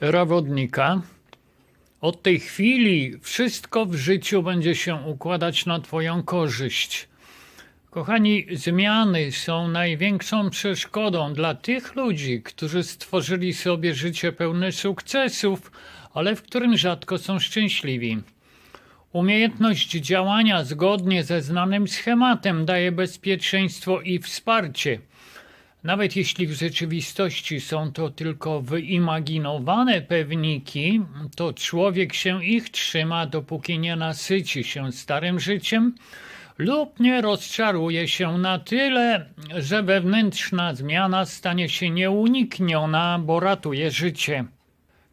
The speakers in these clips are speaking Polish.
Rawodnika. Od tej chwili wszystko w życiu będzie się układać na Twoją korzyść. Kochani, zmiany są największą przeszkodą dla tych ludzi, którzy stworzyli sobie życie pełne sukcesów, ale w którym rzadko są szczęśliwi. Umiejętność działania zgodnie ze znanym schematem daje bezpieczeństwo i wsparcie. Nawet jeśli w rzeczywistości są to tylko wyimaginowane pewniki, to człowiek się ich trzyma, dopóki nie nasyci się starym życiem lub nie rozczaruje się na tyle, że wewnętrzna zmiana stanie się nieunikniona, bo ratuje życie.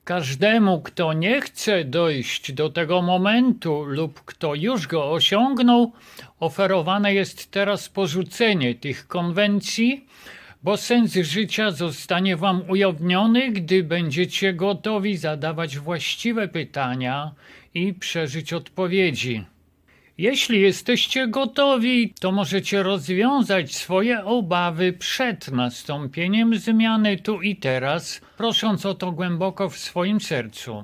Każdemu, kto nie chce dojść do tego momentu lub kto już go osiągnął, oferowane jest teraz porzucenie tych konwencji, bo sens życia zostanie Wam ujawniony, gdy będziecie gotowi zadawać właściwe pytania i przeżyć odpowiedzi. Jeśli jesteście gotowi, to możecie rozwiązać swoje obawy przed nastąpieniem zmiany tu i teraz, prosząc o to głęboko w swoim sercu.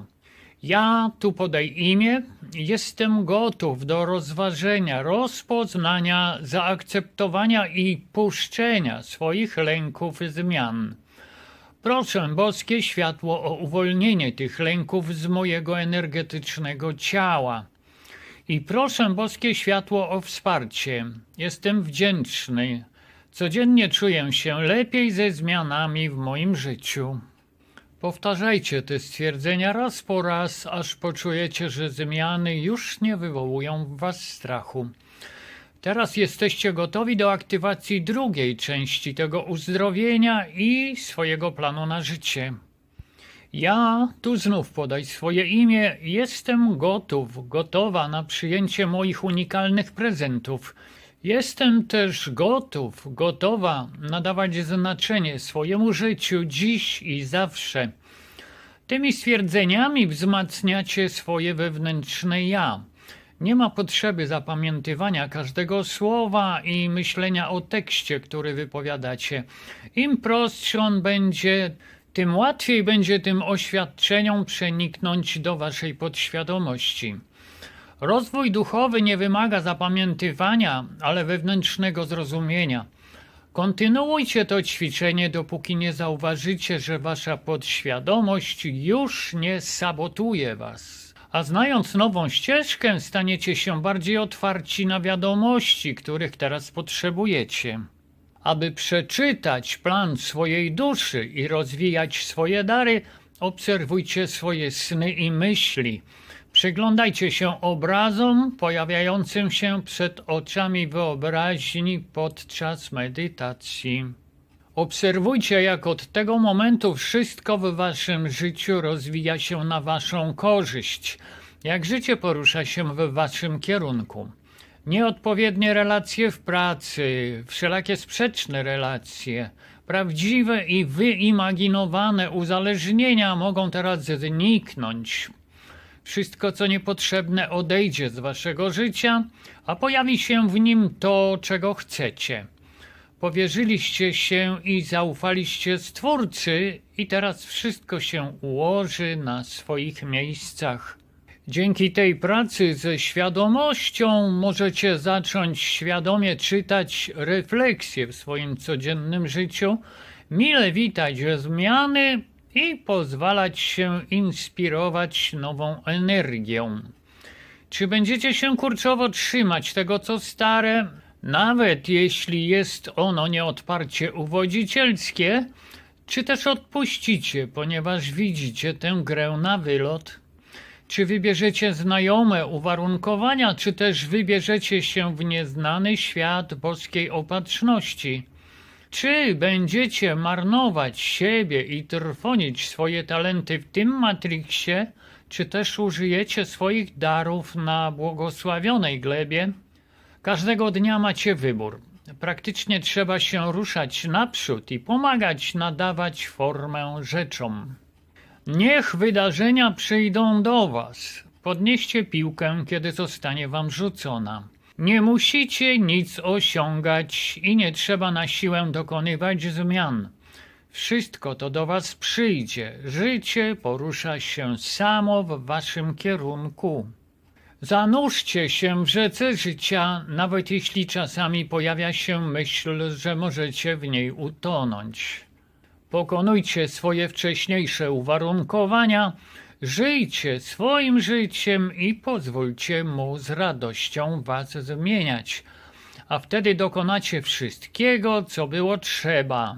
Ja tu podaj imię, jestem gotów do rozważenia, rozpoznania, zaakceptowania i puszczenia swoich lęków zmian. Proszę boskie światło o uwolnienie tych lęków z mojego energetycznego ciała. I proszę boskie światło o wsparcie. Jestem wdzięczny. Codziennie czuję się lepiej ze zmianami w moim życiu. Powtarzajcie te stwierdzenia raz po raz, aż poczujecie, że zmiany już nie wywołują w Was strachu. Teraz jesteście gotowi do aktywacji drugiej części tego uzdrowienia i swojego planu na życie. Ja, tu znów podaj swoje imię, jestem gotów, gotowa na przyjęcie moich unikalnych prezentów. Jestem też gotów, gotowa nadawać znaczenie swojemu życiu dziś i zawsze. Tymi stwierdzeniami wzmacniacie swoje wewnętrzne ja. Nie ma potrzeby zapamiętywania każdego słowa i myślenia o tekście, który wypowiadacie. Im prostszy on będzie, tym łatwiej będzie tym oświadczeniom przeniknąć do waszej podświadomości. Rozwój duchowy nie wymaga zapamiętywania, ale wewnętrznego zrozumienia. Kontynuujcie to ćwiczenie, dopóki nie zauważycie, że wasza podświadomość już nie sabotuje was. A znając nową ścieżkę, staniecie się bardziej otwarci na wiadomości, których teraz potrzebujecie. Aby przeczytać plan swojej duszy i rozwijać swoje dary, obserwujcie swoje sny i myśli. Przyglądajcie się obrazom pojawiającym się przed oczami wyobraźni podczas medytacji. Obserwujcie, jak od tego momentu wszystko w waszym życiu rozwija się na waszą korzyść, jak życie porusza się w waszym kierunku. Nieodpowiednie relacje w pracy, wszelakie sprzeczne relacje, prawdziwe i wyimaginowane uzależnienia mogą teraz zniknąć. Wszystko, co niepotrzebne, odejdzie z waszego życia, a pojawi się w nim to, czego chcecie. Powierzyliście się i zaufaliście Stwórcy, i teraz wszystko się ułoży na swoich miejscach. Dzięki tej pracy ze świadomością możecie zacząć świadomie czytać refleksje w swoim codziennym życiu, mile witać zmiany i pozwalać się inspirować nową energią. Czy będziecie się kurczowo trzymać tego, co stare, nawet jeśli jest ono nieodparcie uwodzicielskie, czy też odpuścicie, ponieważ widzicie tę grę na wylot? Czy wybierzecie znajome uwarunkowania, czy też wybierzecie się w nieznany świat boskiej opatrzności? Czy będziecie marnować siebie i trwonić swoje talenty w tym matriksie, czy też użyjecie swoich darów na błogosławionej glebie? Każdego dnia macie wybór. Praktycznie trzeba się ruszać naprzód i pomagać nadawać formę rzeczom. Niech wydarzenia przyjdą do Was. Podnieście piłkę, kiedy zostanie Wam rzucona. Nie musicie nic osiągać i nie trzeba na siłę dokonywać zmian. Wszystko to do was przyjdzie. Życie porusza się samo w waszym kierunku. Zanurzcie się w rzece życia, nawet jeśli czasami pojawia się myśl, że możecie w niej utonąć. Pokonujcie swoje wcześniejsze uwarunkowania, żyjcie swoim życiem i pozwólcie mu z radością was zmieniać, a wtedy dokonacie wszystkiego, co było trzeba.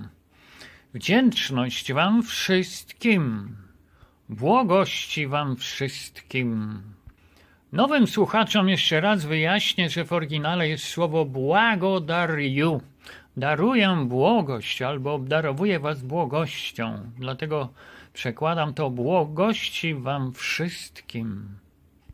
Wdzięczność wam wszystkim, błogości wam wszystkim. Nowym słuchaczom jeszcze raz wyjaśnię, że w oryginale jest słowo błagodariu. Daruję błogość albo obdarowuję was błogością. Dlatego przekładam to błogości wam wszystkim.